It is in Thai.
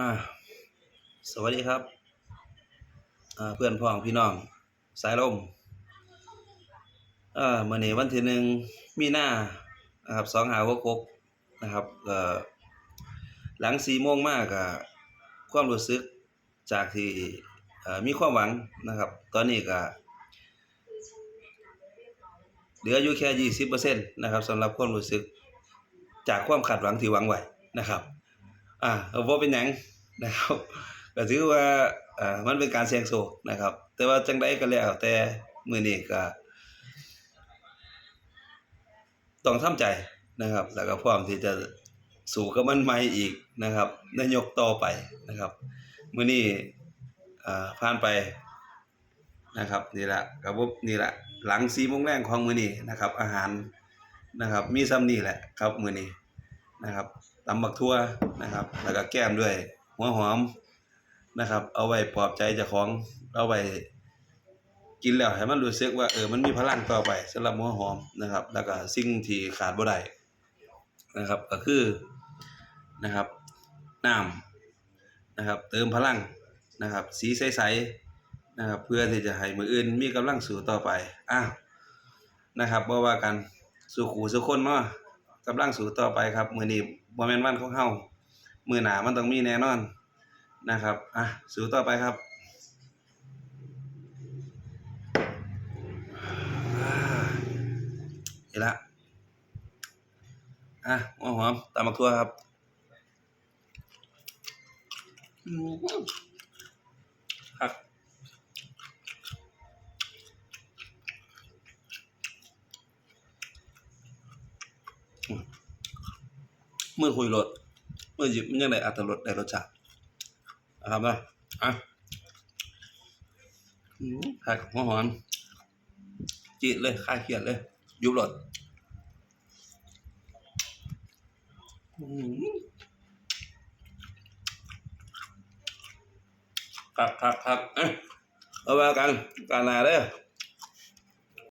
อ่าสวัสดีครับอ่าเพื่อนพ้องพี่น้อง สายลมอ่ามื่อนี้วันที่หนึ่งมีนานะครับสองหาหกกนะครับเอ่อหลังสี่โมงมากอะความรู้สึกจากที่มีความหวังนะครับ ตอนนี้ก็เหลืออยู่แค่ยี่สิบเปอร์เซ็นต์นะครับสำหรับความรู้สึกจากความคาดหวังที่หวังไว้นะครับ อ่าเอาบ่เป็นหยัง นะครับก็ถือว่าอ่ามันเป็นการเสี่ยงโชคนะครับ แต่ว่าจังไดก็แล้วแต่มื้อนี้ก็ต้องทำใจนะครับ แล้วก็พร้อมที่จะสู้กับมันใหม่อีกนะครับในยกต่อไปนะครับมื้อนี้อ่าผ่านไปนะครับนี่แหละก็บ่นี่แหละหลัง4:00นแรงของมื้อนี้นะครับ อาหารนะครับ มีซ้ำนี้แหละครับมื้อนี้นะครับตำบักทั่วนะครับ แล้วก็แก้มด้วย หัวหอมนะครับ เอาไว้ปลอบใจเจ้าของ เอาไว้กินแล้วให้มันรู้สึกว่าเออมันมีพลังต่อไปสำหรับหัวหอมนะครับ แล้วก็สิ่งที่ขาดบ่ได้นะครับ ก็คือนะครับน้ำนะครับ เติมพลังนะครับ สีใสๆนะครับ เพื่อที่จะให้มืออื่นมีกำลังสู้ต่อไปอ้าวนะครับบ่ว่ากันสู่ขู่สู่คนเนาะกำลังสู้ต่อไปครับมือนี้บ่แม่นวันของเฮา มือหนามันต้องมีแน่นอนนะครับอะสู้ต่อไปครับอ่านี่ละอะหัวหอมตามบักทั่วครับครับมือคุยรถ เมื่อหยิบมันยังได้อัตรสได้รสชาตินะครับนะอะอืมผักหัวหอมจีดเลยคลาเครียดเลย ยุบรถอืมครับครับครับเอ้ยเอาว่ากันการนาเด้อ